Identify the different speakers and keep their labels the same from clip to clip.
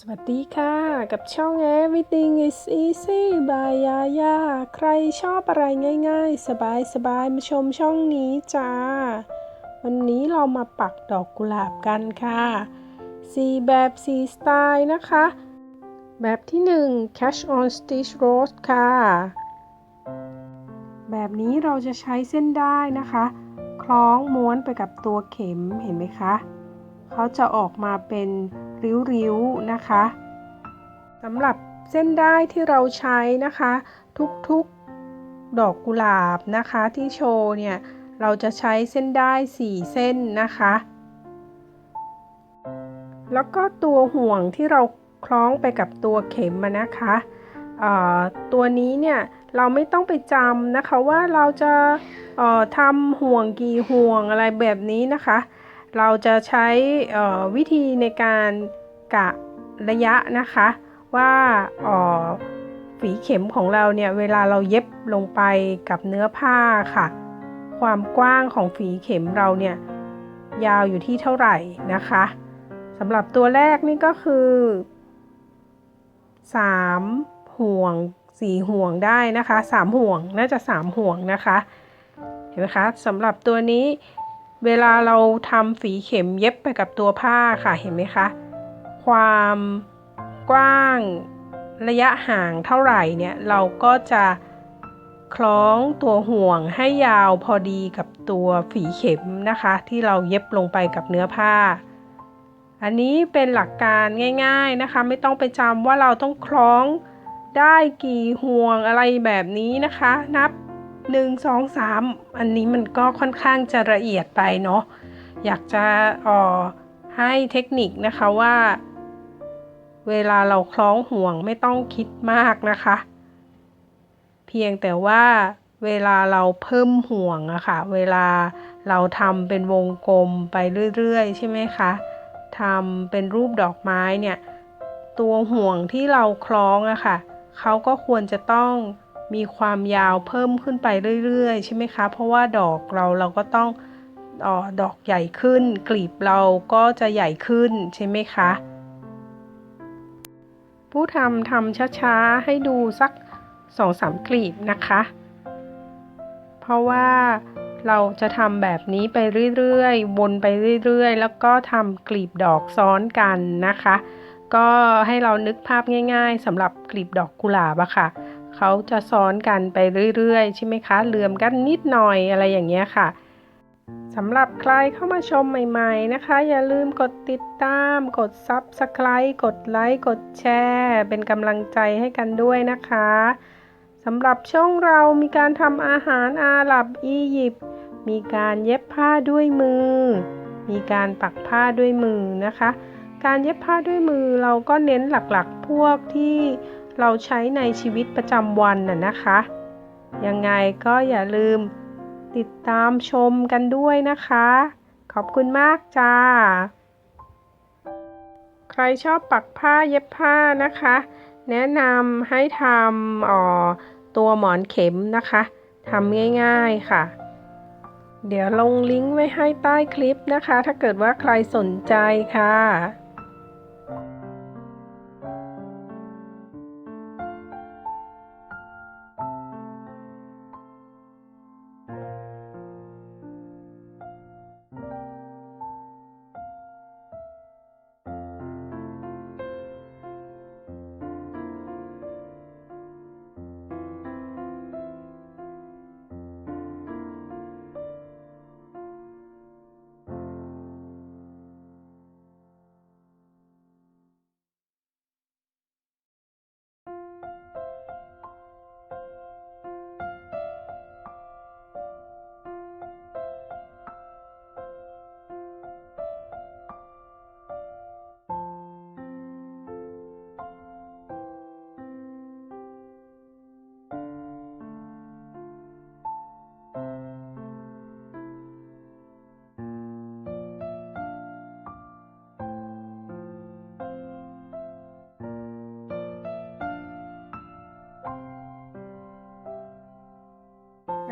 Speaker 1: สวัสดีค่ะ กับช่อง Everything is easy by Yaya ใครชอบอะไรง่ายๆ สบายๆ มาชมช่องนี้จ้า วันนี้เรามาปักดอกกุหลาบกันค่ะ สีแบบสีสไตล์นะคะ แบบที่ 1 Catch on Stitch Rose ค่ะ แบบนี้เราจะใช้เส้นได้นะคะ คล้องม้วนไปกับตัวเข็มเห็นไหมคะ เขาจะออกมาเป็น ริ้วๆนะคะสำหรับเส้นได้ที่เราใช้นะคะ ทุกๆดอกกุหลาบนะคะที่โชว์เนี่ยเราจะใช้เส้นได้ 4 เส้นนะคะ แล้วก็ตัวห่วงที่เราคล้องไปกับตัวเข็มนะคะตัวนี้เนี่ยเราไม่ต้องไปจำนะคะว่าเราจะทำห่วงกี่ห่วงอะไรแบบนี้นะคะ เราจะใช้วิธีในการกะระยะนะคะ ว่าฝีเข็มของเราเนี่ยเวลาเราเย็บลงไปกับเนื้อผ้าค่ะ ความกว้างของฝีเข็มเราเนี่ยยาวอยู่ที่เท่าไหร่นะคะสำหรับตัวแรกนี่ก็คือ 3 ห่วง 4 ห่วงได้นะคะ 3 ห่วงน่าจะ 3 ห่วงนะคะ เห็นไหมคะสำหรับตัวนี้ เวลาเราทำฝีเข็มเย็บไปกับตัวผ้าค่ะเห็นไหมคะ ความกว้างระยะห่างเท่าไหร่เนี่ยเราก็จะคล้องตัวห่วงให้ยาวพอดีกับตัวฝีเข็มนะคะ ที่เราเย็บลงไปกับเนื้อผ้า อันนี้เป็นหลักการง่ายๆนะคะ ไม่ต้องไปจำว่าเราต้องคล้องได้กี่ห่วงอะไรแบบนี้นะคะ นับ 1 2 3อันนี้มันก็ค่อนข้างจะละเอียดไปเนาะอยากจะออให้เทคนิคนะคะว่า เวลาเราคล้องห่วงไม่ต้องคิดมากนะคะ เพียงแต่ว่าเวลาเราเพิ่มห่วงอะคะ่ะเวลาเราทำเป็นวงกลมไปเรื่อยๆ ใช่ไหมคะทำเป็นรูปดอกไม้เนี่ย ตัวห่วงที่เราคล้องอะคะ่ะเขาก็ควรจะต้อง มีความยาวเพิ่มขึ้นไปเรื่อยๆ ใช่ไหมคะ เพราะว่าดอกเราเราก็ต้องออดอกใหญ่ขึ้น กลีบเราก็จะใหญ่ขึ้นใช่ไหมคะ ผู้ทำทำช้าๆ ให้ดูสักสองสามกลีบนะคะ เพราะว่าเราจะทำแบบนี้ไปเรื่อยๆ วนไปเรื่อยๆ แล้วก็ทำกลีบดอกซ้อนกันนะคะ ก็ให้เรานึกภาพง่าย ๆสำหรับกลีบดอกกุหลาบอะค่ะ เขาจะซ้อนกันไปเรื่อยๆ ใช่ไหมคะเหลื่อมกันนิดหน่อยอะไรอย่างเงี้ยค่ะสำหรับใครเข้ามาชมใหม่ๆนะคะ อย่าลืมกดติดตาม กด Subscribe กดไลค์กดแชร์ เป็นกำลังใจให้กันด้วยนะคะสำหรับช่องเรามีการทำอาหารอาหรับอียิปต์มีการเย็บผ้าด้วยมือ มีการปักผ้าด้วยมือนะคะ การเย็บผ้าด้วยมือเราก็เน้นหลักๆ พวกที่ เราใช้ในชีวิตประจำวันน่ะนะคะ ยังไงก็อย่าลืมติดตามชมกันด้วยนะคะ ขอบคุณมากจ้า ใครชอบปักผ้าเย็บผ้านะคะ แนะนำให้ทำอตัวหมอนเข็มนะคะทำง่ายๆค่ะ เดี๋ยวลงลิงก์ไว้ให้ใต้คลิปนะคะ ถ้าเกิดว่าใครสนใจค่ะ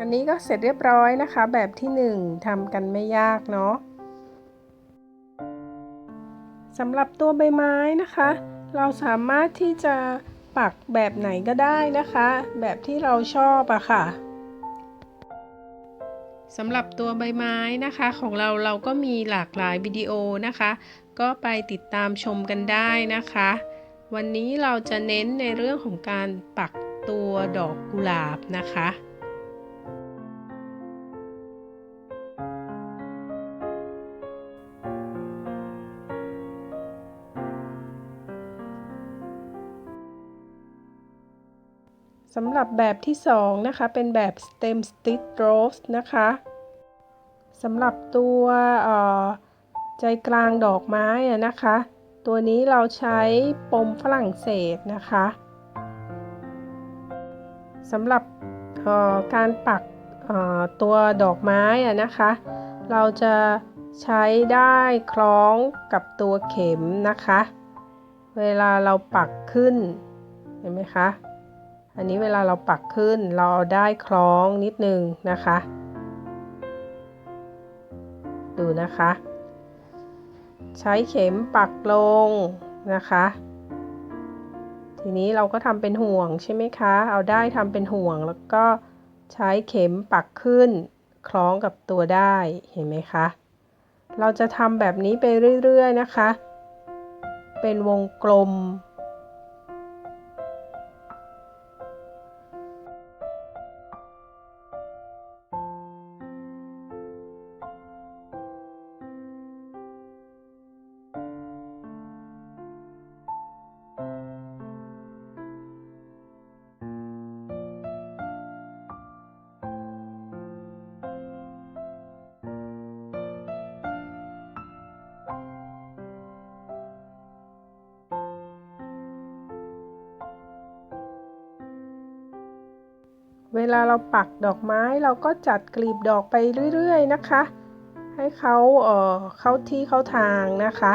Speaker 1: อันนี้ก็เสร็จเรียบร้อยนะคะ แบบที่ 1ทำกันไม่ยากเนาะสำหรับตัวใบไม้นะคะ เราสามารถที่จะปักแบบไหนก็ได้นะคะ แบบที่เราชอบอะค่ะสำหรับตัวใบไม้นะคะของเราเราก็มีหลากหลายวิดีโอนะคะ ก็ไปติดตามชมกันได้นะคะ วันนี้เราจะเน้นในเรื่องของการปักตัวดอกกุหลาบนะคะ สำหรับแบบที่ 2 นะคะ เป็นแบบ stem stitch rose นะคะสำหรับตัวใจกลางดอกไม้นะคะ ตัวนี้เราใช้ปมฝรั่งเศสนะคะสำหรับการปักตัวดอกไม้นะคะ เราจะใช้ได้คล้องกับตัวเข็มนะคะ เวลาเราปักขึ้นเห็นไหมคะ อันนี้เวลาเราปักขึ้นเราเอาได้คล้องนิดนึงนะคะ ดูนะคะ ใช้เข็มปักลงนะคะ ทีนี้เราก็ทำเป็นห่วงใช่ไหมคะ เอาได้ทำเป็นห่วงแล้วก็ใช้เข็มปักขึ้น คล้องกับตัวได้เห็นไหมคะ เราจะทำแบบนี้ไปเรื่อยๆนะคะ เป็นวงกลม เวลาเราปักดอกไม้เราก็จัดกลีบดอกไปเรื่อยๆนะคะ ให้เขาเออเข้าที่เข้าทางนะคะ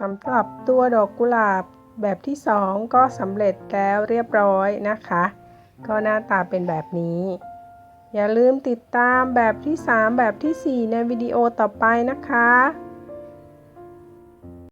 Speaker 1: สำหรับตัวดอกกุหลาบแบบที่ 2 ก็สำเร็จแล้วเรียบร้อยนะคะ ก็หน้าตาเป็นแบบนี้ อย่าลืมติดตามแบบที่ 3 แบบทีสี่4 ในวิดีโอต่อไปนะคะ